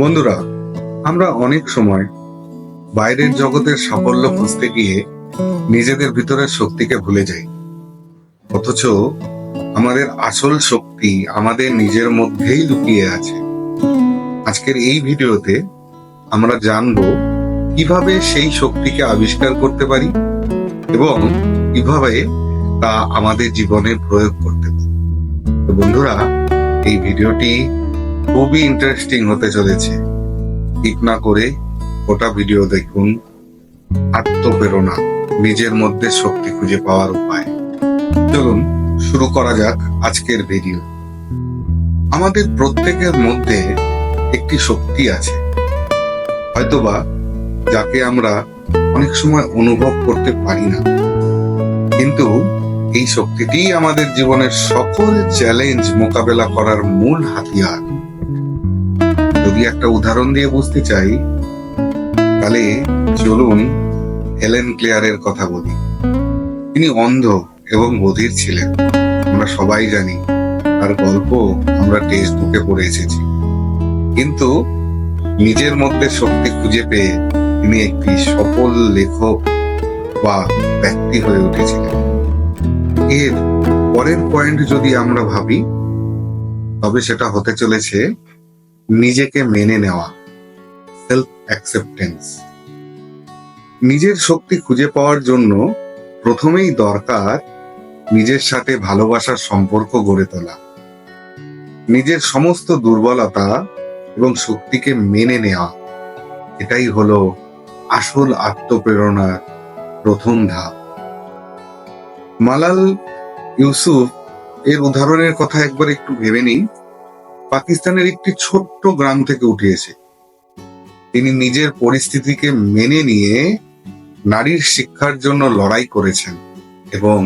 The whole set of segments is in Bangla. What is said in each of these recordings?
বন্ধুরা, আমরা অনেক সময় বাইরের জগতের সাফল্য খুঁজতে গিয়ে নিজেদের ভিতরের শক্তিকে ভুলে যাই। অথচ আমাদের আসল শক্তি আমাদের নিজের মধ্যেই লুকিয়ে আছে। আজকের এই ভিডিওতে আমরা জানব কীভাবে সেই শক্তিকে আবিষ্কার করতে পারি এবং কীভাবে তা আমাদের জীবনে প্রয়োগ করতে পারি। বন্ধুরা, এই ভিডিওটি খুবই ইন্টারেস্টিং হতে চলেছে। ঠিক না করে গোটা ভিডিও দেখুন। আত্মপ্রেরণা, নিজের মধ্যে শক্তি খুঁজে পাওয়ার উপায়। চলুন, শুরু করা যাক আজকের ভিডিও আমাদের প্রত্যেকের মধ্যে একটি শক্তি আছে। হয়তোবা যাকে আমরা অনেক সময় অনুভব করতে পারি না। কিন্তু এই শক্তিটিই আমাদের জীবনের সকল চ্যালেঞ্জ মোকাবেলা করার মূল হাতিয়ার। যদি একটা উদাহরণ দিয়ে বুঝতে চাই, তাহলে চলুন হেলেন ক্লেয়ারের কথা বলি। তিনি অন্ধ এবং বধির ছিলেন। আমরা সবাই জানি, তার গল্প আমরা টেক্সট বুকে পড়ে এসেছি। কিন্তু নিজের মধ্যে শক্তি খুঁজে পেয়ে তিনি একটি সফল লেখক বা ব্যক্তি হয়ে উঠেছিলেন। এর পরের পয়েন্ট যদি আমরা ভাবি, তবে সেটা হতে চলেছে নিজেকে মেনে নেওয়া সেলফ অ্যাকসেপ্টেন্স নিজের শক্তি খুঁজে পাওয়ার জন্য প্রথমেই দরকার নিজের সাথে ভালোবাসার সম্পর্ক গড়ে তোলা। নিজের সমস্ত দুর্বলতা এবং শক্তিকে মেনে নেওয়া, এটাই হলো আসল আত্মপ্রেরণার প্রথম ধাপ। মালাল ইউসুফ এর উদাহরণের কথা একবার একটু ভেবে নিই। পাকিস্তানের একটি ছোট্ট গ্রাম থেকে উঠিয়েছে। তিনি নিজের পরিস্থিতিকে মেনে নিয়ে নারীর শিক্ষার জন্য লড়াই করেছেন এবং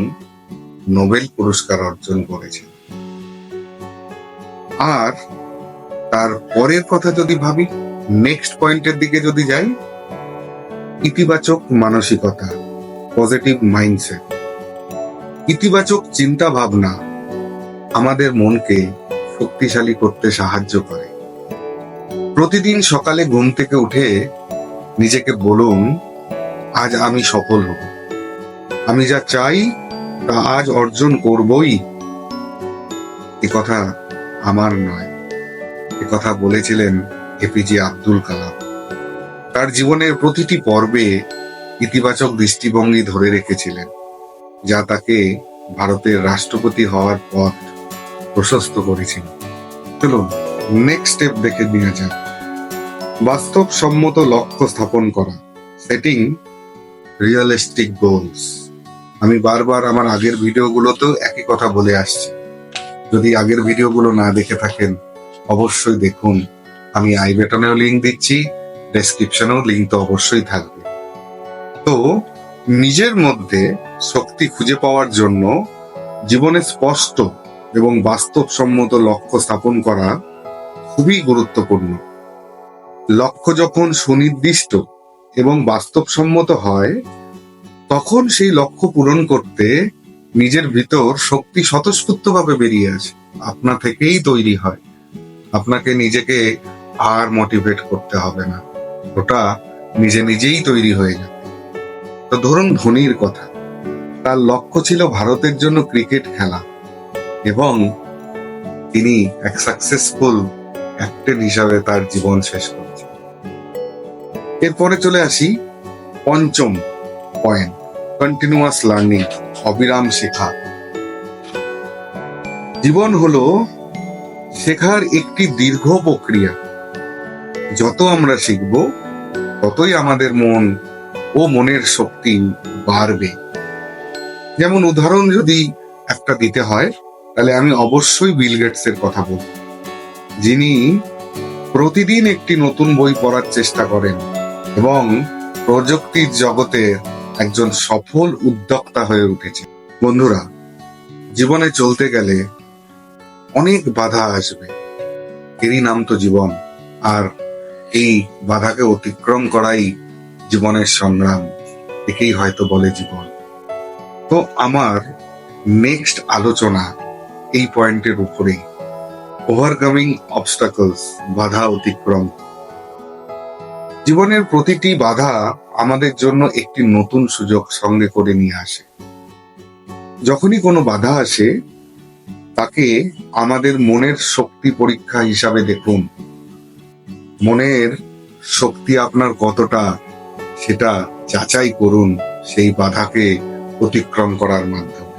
নোবেল পুরস্কার অর্জন করেছেন। আর তার পরের কথা যদি ভাবি নেক্সট পয়েন্টের দিকে যদি যাই, ইতিবাচক মানসিকতা পজিটিভ মাইন্ডসেট ইতিবাচক চিন্তা ভাবনা আমাদের মনকে শক্তিশালী করতে সাহায্য করে। প্রতিদিন সকালে ঘুম থেকে উঠে নিজেকে বলুন, আজ আমি সফল হব। আমি যা চাই তা আজ অর্জন করবই। এ কথা আমার নয়। এ কথা বলেছিলেন এপিজে আব্দুল কালাম। তার জীবনের প্রতিটি পর্বে ইতিবাচক দৃষ্টিভঙ্গি ধরে রেখেছিলেন, যা তাকে ভারতের রাষ্ট্রপতি হওয়ার পথ প্রশস্ত করেছিল। চলুন নেক্সট স্টেপ দেখে নিয়ে যাক। বাস্তবসম্মত লক্ষ্য স্থাপন করা সেটিং রিয়েলিস্টিক গোলস আমি বারবার আমার আগের ভিডিওগুলোতেও একই কথা বলে আসছি। যদি আগের ভিডিওগুলো না দেখে থাকেন, অবশ্যই দেখুন। আমি আই বেটনেও লিঙ্ক দিচ্ছি ডেসক্রিপশনেও লিঙ্ক তো অবশ্যই থাকবে। তো, নিজের মধ্যে শক্তি খুঁজে পাওয়ার জন্য জীবনে স্পষ্ট এবং বাস্তবসম্মত লক্ষ্য স্থাপন করা খুবই গুরুত্বপূর্ণ। লক্ষ্য যখন সুনির্দিষ্ট এবং বাস্তবসম্মত হয়, তখন সেই লক্ষ্য পূরণ করতে নিজের ভিতর শক্তি স্বতঃস্ফূর্তভাবে বেরিয়ে আসে। আপনা থেকেই তৈরি হয়। আপনাকে নিজেকে আর মোটিভেট করতে হবে না। ওটা নিজে নিজেই তৈরি হয়ে যাবে। তো ধরুন ধোনির কথা। তার লক্ষ্য ছিল ভারতের জন্য ক্রিকেট খেলা। এবং তিনি এক সাকসেসফুল ক্যাপ্টেন হিসাবে তার জীবন শেষ করেছেন। এরপরে চলে আসি পঞ্চম পয়েন্ট কন্টিনিউয়াস লার্নিং অবিরাম শেখা। জীবন হলো শেখার একটি দীর্ঘ প্রক্রিয়া। যত আমরা শিখব, ততই আমাদের মন ও মনের শক্তি বাড়বে। যেমন উদাহরণ যদি একটা দিতে হয় তাহলে আমি অবশ্যই বিল গেটস এর কথা বলব। যিনি প্রতিদিন একটি নতুন বই পড়ার চেষ্টা করেন এবং প্রযুক্তির জগতে একজন সফল উদ্যোক্তা হয়ে উঠেছে বন্ধুরা, জীবনে চলতে গেলে অনেক বাধা আসবে। এরই নাম তো জীবন, আর এই বাধাকে অতিক্রম করাই জীবনের সংগ্রাম। একেই হয়তো বলে জীবন। তো আমার নেক্সট আলোচনা এই পয়েন্টের উপরেই। ওভারকামিং অবস্টাকলস বাধা অতিক্রম। জীবনের প্রতিটি বাধা আমাদের জন্য একটি নতুন সুযোগ সঙ্গে করে নিয়ে আসে। যখনই কোনো বাধা আসে, তাকে আমাদের মনের শক্তি পরীক্ষা হিসাবে দেখুন। মনের শক্তি আপনার কতটা, সেটা যাচাই করুন সেই বাধাকে অতিক্রম করার মাধ্যমে।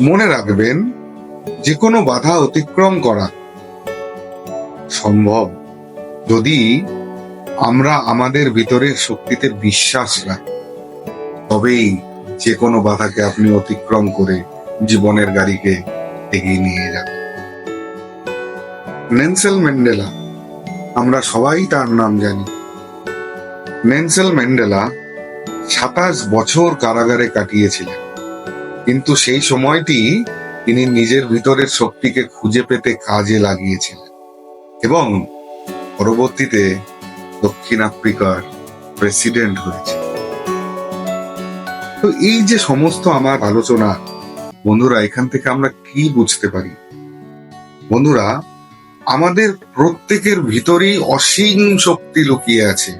মনে রাখবেন যে কোনো বাধা অতিক্রম করা সম্ভব যদি আমরা আমাদের ভিতরের শক্তিতে বিশ্বাস রাখি। তবেই যে কোনো বাধাকে আপনি অতিক্রম করে জীবনের গাড়িকে এগিয়ে নিয়ে যান নেনসেল ম্যান্ডেলা, আমরা সবাই তার নাম জানি। নেনসেল ম্যান্ডেলা সাতাশ বছর কারাগারে কাটিয়েছিলেন। কিন্তু সেই সময়টি তিনি নিজের ভিতরের শক্তিকে খুঁজে পেতে কাজে লাগিয়েছিলেন এবং পরবর্তীতে দক্ষিণ আফ্রিকার প্রেসিডেন্ট হয়েছে তো এই যে সমস্ত আমার আলোচনা, বন্ধুরা, এখান থেকে আমরা কি বুঝতে পারি? বন্ধুরা, আমাদের প্রত্যেকের ভিতরেই অসীম শক্তি লুকিয়ে আছে।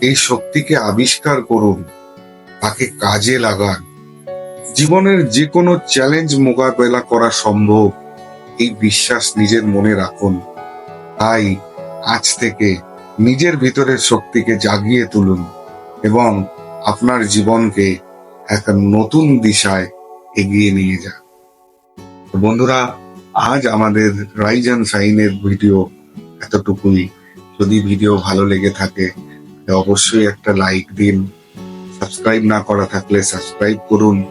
এই শক্তিকে আবিষ্কার করুন, তাকে কাজে লাগান। জীবনের যে কোনো চ্যালেঞ্জ মোকাবেলা করা সম্ভব। এই বিশ্বাস নিজের মনে রাখুন। তাই আজ থেকে নিজের ভিতরের শক্তিকে জাগিয়ে তুলুন এবং আপনার জীবনকে এক নতুন দিশায় এগিয়ে নিয়ে যান। বন্ধুরা, আজ আমাদের রাইজ অ্যান্ড সাইনের ভিডিও এতটুকুই। যদি ভিডিও ভালো লেগে থাকে অবশ্যই একটা লাইক দিন। সাবস্ক্রাইব না করা থাকলে সাবস্ক্রাইব করুন।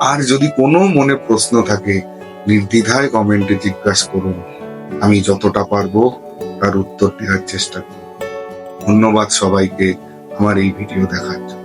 আর যদি কোনো মনে প্রশ্ন থাকে, নির্দ্বিধায় কমেন্টে জিজ্ঞাসা করুন। আমি যতটা পারব তার উত্তর দেওয়ার চেষ্টা করব। ধন্যবাদ সবাইকে আমার এই ভিডিও দেখার জন্য।